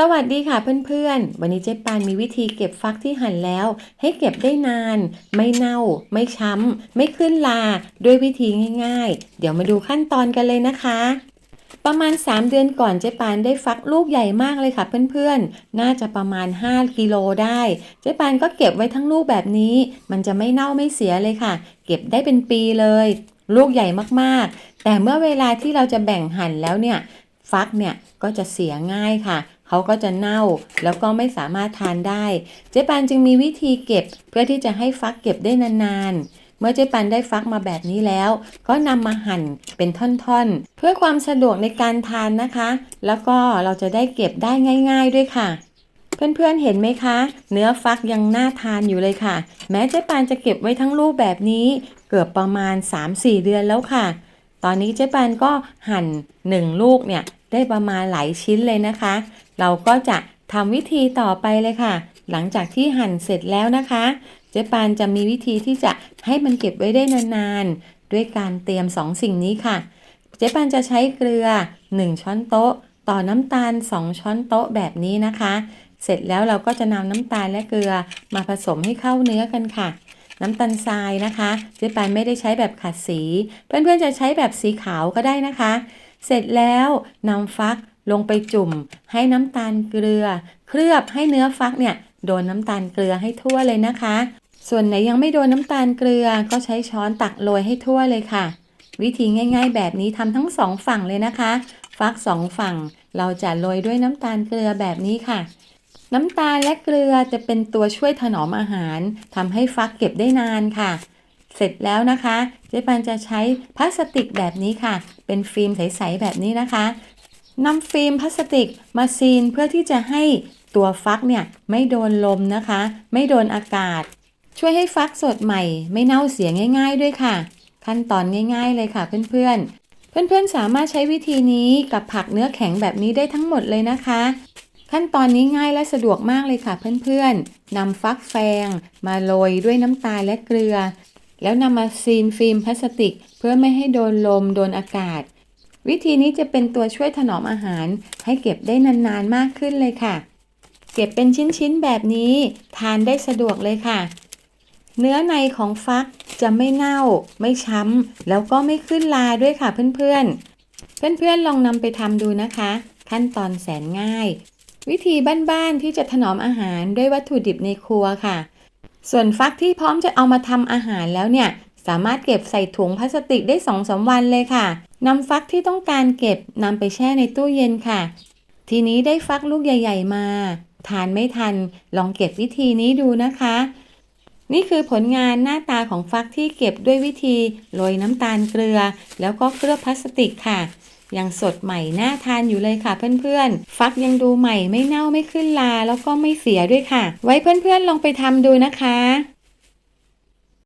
สวัสดีค่ะเพื่อนๆ วันนี้เจ๊ปานมีวิธีเก็บฟักที่หั่นแล้ว ให้เก็บได้นาน ไม่เน่า ไม่ช้ำ ไม่ขึ้นลา ด้วยวิธีง่ายๆ เดี๋ยวมาดูขั้นตอนกันเลยนะคะ ประมาณ 3 เดือนก่อนเจ๊ปานได้ฟักลูกใหญ่มากเลยค่ะเพื่อนๆ น่าจะประมาณ 5กิโลได้ เจ๊ปานก็เก็บไว้ทั้งลูกแบบนี้ มันจะไม่เน่าไม่เสียเลยค่ะ เก็บได้เป็นปีเลย ลูกใหญ่มากๆ แต่เมื่อเวลาที่เราจะแบ่งหั่นแล้วเนี่ย ฟักเนี่ยก็จะเสียง่ายค่ะ เขาก็จะเน่าแล้วก็ไม่สามารถทานได้ เจ๊ปานจึงมีวิธีเก็บเพื่อที่จะให้ฟักเก็บได้นานๆ เมื่อเจ๊ปานได้ฟักมาแบบนี้แล้ว ก็นำมาหั่นเป็นท่อนๆ เพื่อความสะดวกในการทานนะคะ แล้วก็เราจะได้เก็บได้ง่าย ๆด้วยค่ะเพื่อนๆ เห็นไหมคะ เนื้อฟักยังน่าทานอยู่เลยค่ะ แม้เจ๊ปานจะเก็บไว้ทั้งลูกแบบนี้ เกือบประมาณ 3-4 เดือนแล้วค่ะ ตอนนี้เจ๊ปานก็หั่น 1 ลูกเนี่ยได้ประมาณหลายชิ้นเลยนะคะ เราก็จะทำวิธีต่อไปเลยค่ะ หลังจากที่หั่นเสร็จแล้วนะคะ เจ๊ปานจะมีวิธีที่จะให้มันเก็บไว้ได้นานๆ ด้วยการเตรียม 2 สิ่งนี้ค่ะ เจ๊ปานจะใช้เกลือ 1 ช้อนโต๊ะ ต่อน้ำตาล 2 ช้อนโต๊ะแบบนี้นะคะ เสร็จแล้วเราก็จะนำน้ำตาลและเกลือมาผสมให้เข้าเนื้อกันค่ะน้ำตาลทรายนะคะ เจ๊ปานไม่ได้ใช้แบบขัดสี เพื่อนๆจะใช้แบบสีขาวก็ได้นะคะ เสร็จแล้วนำฟัก ลงไปจุ่มให้น้ำตาลเกลือ เคลือบให้เนื้อฟักเนี่ยโดนน้ำตาลเกลือให้ทั่วเลยนะคะ ส่วนไหนยังไม่โดนน้ำตาลเกลือก็ใช้ช้อนตักโรยให้ทั่วเลยค่ะ วิธีง่ายๆ แบบนี้ทำทั้งสองฝั่งเลยนะคะ ฟักสองฝั่ง เราจะโรยด้วยน้ำตาลเกลือแบบนี้ค่ะน้ำตาลและเกลือจะเป็นตัวช่วยถนอมอาหารทำให้ฟักเก็บได้นานค่ะ เสร็จแล้วนะคะ เจ๊ปันจะใช้พลาสติกแบบนี้ค่ะ เป็นฟิล์มใส ๆ แบบนี้นะคะ นำฟิล์มพลาสติกมาซีนเพื่อที่จะให้ตัวฟักเนี่ยไม่โดนลมนะคะ ไม่โดนอากาศ ช่วยให้ฟักสดใหม่ ไม่เน่าเสียง่าย ๆ ด้วยค่ะ ขั้นตอนง่าย ๆ เลยค่ะเพื่อนๆ เพื่อนๆสามารถใช้วิธีนี้กับผักเนื้อแข็งแบบนี้ได้ทั้งหมดเลยนะคะ ขั้นตอนนี้ง่ายและสะดวกมากเลยค่ะเพื่อนๆนำฟักแฟง มาโรยด้วยน้ำตาลและเกลือ แล้วนำมาซีนฟิล์มพลาสติก เพื่อไม่ให้โดนลมโดนอากาศ วิธีนี้จะเป็นตัวช่วยถนอมอาหาร ให้เก็บได้นานๆมากขึ้นเลยค่ะ เก็บเป็นชิ้นๆแบบนี้ ทานได้สะดวกเลยค่ะ เนื้อในของฟักจะไม่เน่า ไม่ช้ำ แล้วก็ไม่ขึ้นลาด้วยค่ะเพื่อนๆ เพื่อนๆลองนำไปทำดูนะคะ ขั้นตอนแสนง่าย วิธีบ้านๆที่จะถนอมอาหารด้วยวัตถุดิบในครัวค่ะ ส่วนฟักที่พร้อมจะเอามาทำอาหารแล้วเนี่ย สามารถเก็บใส่ถุงพลาสติกได้2อสวันเลยค่ะนำฟักที่ต้องการเก็บนำไปแช่ในตู้เย็นค่ะ ทีนี้ได้ฟักลูกใหญ่ ๆ มา ทานไม่ทัน ลองเก็บวิธีนี้ดูนะคะ นี่คือผลงานหน้าตาของฟักที่เก็บด้วยวิธีโรยน้ำตาลเกลือ แล้วก็เคลือบพลาสติกค่ะยังสดใหม่น่าทานอยู่เลยค่ะเพื่อนๆ ฟักยังดูใหม่ไม่เน่าไม่ขึ้นลา แล้วก็ไม่เสียด้วยค่ะ ไว้เพื่อนๆลองไปทำดูนะคะ